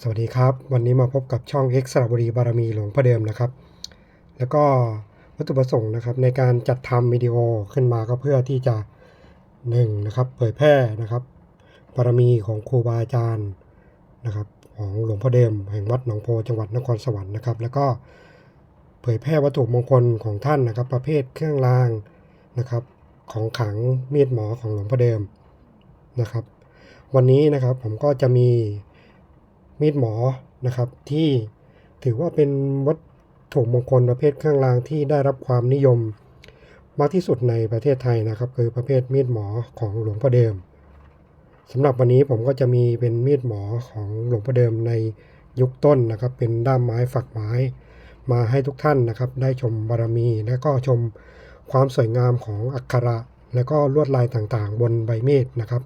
สวัสดีครับ วันนี้มาพบกับช่องเอ็กซ์สระบุรีบารมีหลวงพ่อเดิมนะครับ แล้วก็วัตถุประสงค์นะครับ ในการจัดทำวิดีโอขึ้นมาก็เพื่อที่จะหนึ่งนะครับเผยแพร่นะครับบารมีของครูบาอาจารย์นะครับ ของหลวงพ่อเดิม แห่งวัดหนองโพจังหวัดนครสวรรค์นะครับ แล้วก็เผยแพร่วัตถุมงคลของท่านนะครับ ประเภทเครื่องรางนะครับ ของขังมีดหมอของหลวงพ่อเดิมนะครับ วันนี้นะครับผมก็จะมี มีดหมอนะครับ ที่ถือว่าเป็นวัตถุมงคลประเภทเครื่องรางที่ได้รับความนิยม มากที่สุดในประเทศไทยนะครับ คือประเภทมีดหมอของหลวงพ่อเดิมสำหรับวันนี้ผมก็จะมีเป็นมีดหมอของหลวงพ่อเดิมในยุคต้นนะครับ เป็นด้ามไม้ฝักไม้ มาให้ทุกท่านนะครับ ได้ชมบารมี และก็ชมความสวยงามของอักขระ และก็ลวดลายต่างๆ บนใบมีดนะครับ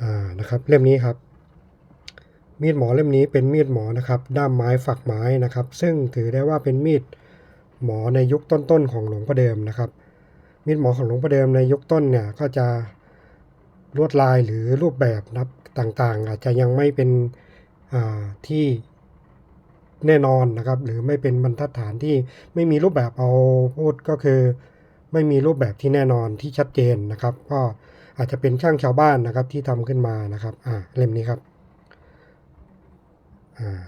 อ่านะครับ เล่มนี้ครับ มีดหมอเล่มนี้เป็นมีดหมอนะครับ ด้ามไม้ฝักไม้นะครับ ซึ่งถือได้ว่าเป็นมีดหมอในยุคต้นๆของหลวงพ่อเดิมนะครับ มีดหมอของหลวงพ่อเดิมในยุคต้นเนี่ยก็จะลวดลายหรือรูปแบบนับต่างๆ อาจจะยังไม่เป็นที่แน่นอนนะครับ หรือไม่เป็นบรรทัดฐานที่ไม่มีรูปแบบเอาพูดก็คือ ไม่มีรูปแบบที่แน่นอนที่ชัดเจนนะครับ ก็อาจจะเป็นช่างชาวบ้านนะครับที่ทำขึ้นมานะครับอ่าเล่มนี้ครับ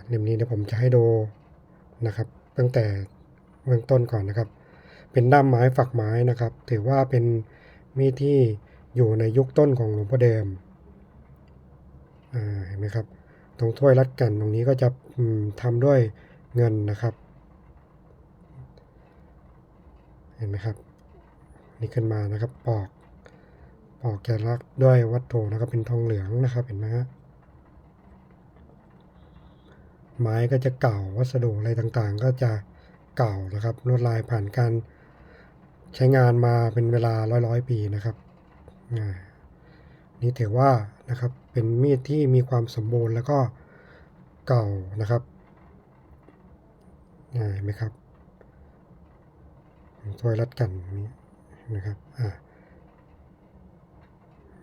เล่มนี้เดี๋ยวผมจะให้ดูนะครับ ตั้งแต่เบื้องต้นก่อนนะครับ เป็นด้ามไม้ฝักไม้นะครับ ถือว่าเป็นมีดที่อยู่ในยุคต้นของหลวงพ่อเดิมอ่าเห็นไหมครับ ตรงถ้วยรัดกันตรงนี้ก็จะอืมทำด้วยเงินนะครับ เห็นไหมครับ นี่ขึ้นมานะครับปอกปอกแกะลักด้วยวัตถุนะครับเป็นทองเหลืองนะครับเห็นไหมฮะ ไม้ก็จะเก่าวัสดุอะไรต่างๆ ก็จะเก่านะครับลวดลายผ่านการใช้งานมาเป็นเวลาร้อยๆปีนะครับนี่ถือว่านะครับเป็นมีดที่มีความสมบูรณ์แล้วก็เก่านะครับอ่าเห็นไหมครับถ้วยรัดกันนี้นะครับอ่า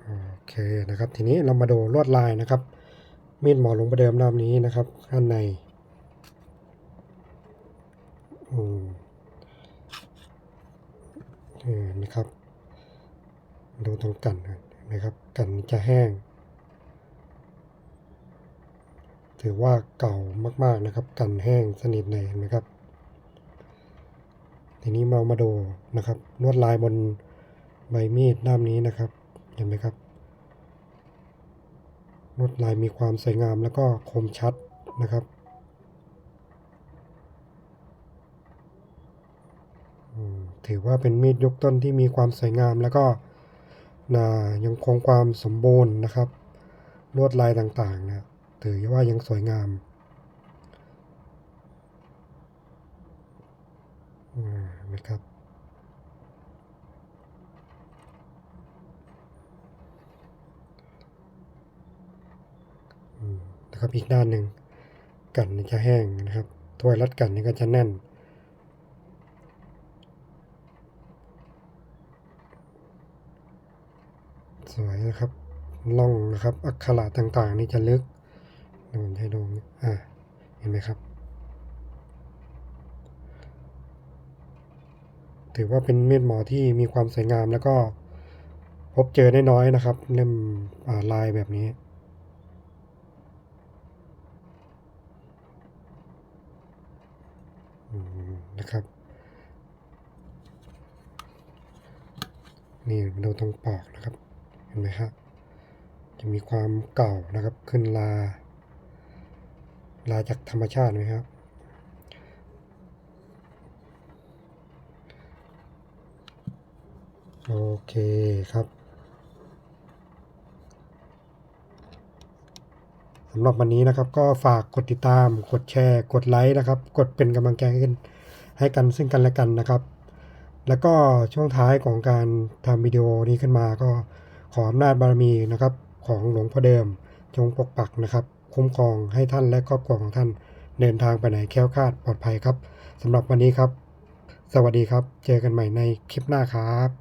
โอเคนะครับ ทีนี้เรามาดูลวดลายนะครับ มีดหมอลงประเดิมด้ามนี้นะครับด้านในอืมเออนะครับ ดูตรงกันนะครับ กันจะแห้ง ถือว่าเก่ามาก ๆนะครับ กันแห้งสนิทเลยนะครับ ทีนี้มามาดูนะครับลวดลายบนใบมีดด้ามนี้นะครับ เห็นไหมครับ วดลายมีความสวยงามแล้วก็คมชัดนะครับถือว่าเป็นมีดยกต้นที่มีความสวยงามแล้วก็นะยังคงความสมบูรณ์นะครับ ลวดลายต่างๆนะถือว่ายังสวยงามนะครับ นะครับอีกด้านหนึ่งกันจะแห้งนะครับถ้วยรัดกันนี่ก็จะแน่น สวยนะครับล่องนะครับอักขระต่างๆ นี่จะลึกดูให้ดูอ่าเห็นไหมครับ ถือว่าเป็นมีดหมอที่มีความสวยงามแล้วก็พบเจอได้น้อยนะครับ เล่มลายแบบนี้ อืม นะครับ นี่ดูตรงปอกนะครับ เห็นไหมครับจะมีความเก่านะครับขึ้นลา ลาจากธรรมชาติไหมครับโอเคครับ สำหรับวันนี้นะครับ ก็ฝากกดติดตาม กดแชร์ กดไลค์นะครับ กดเป็นกำลังใจให้กันให้กันซึ่งกันและกันนะครับ แล้วก็ช่วงท้ายของการทำวิดีโอนี้ขึ้นมาก็ขออำนาจบารมีนะครับ ของหลวงพ่อเดิม จงปกปักนะครับ คุ้มครองให้ท่านและครอบครัวของท่านเดินทางไปไหนแคล้วคลาดปลอดภัยครับสำหรับวันนี้ครับ สวัสดีครับ เจอกันใหม่ในคลิปหน้าครับ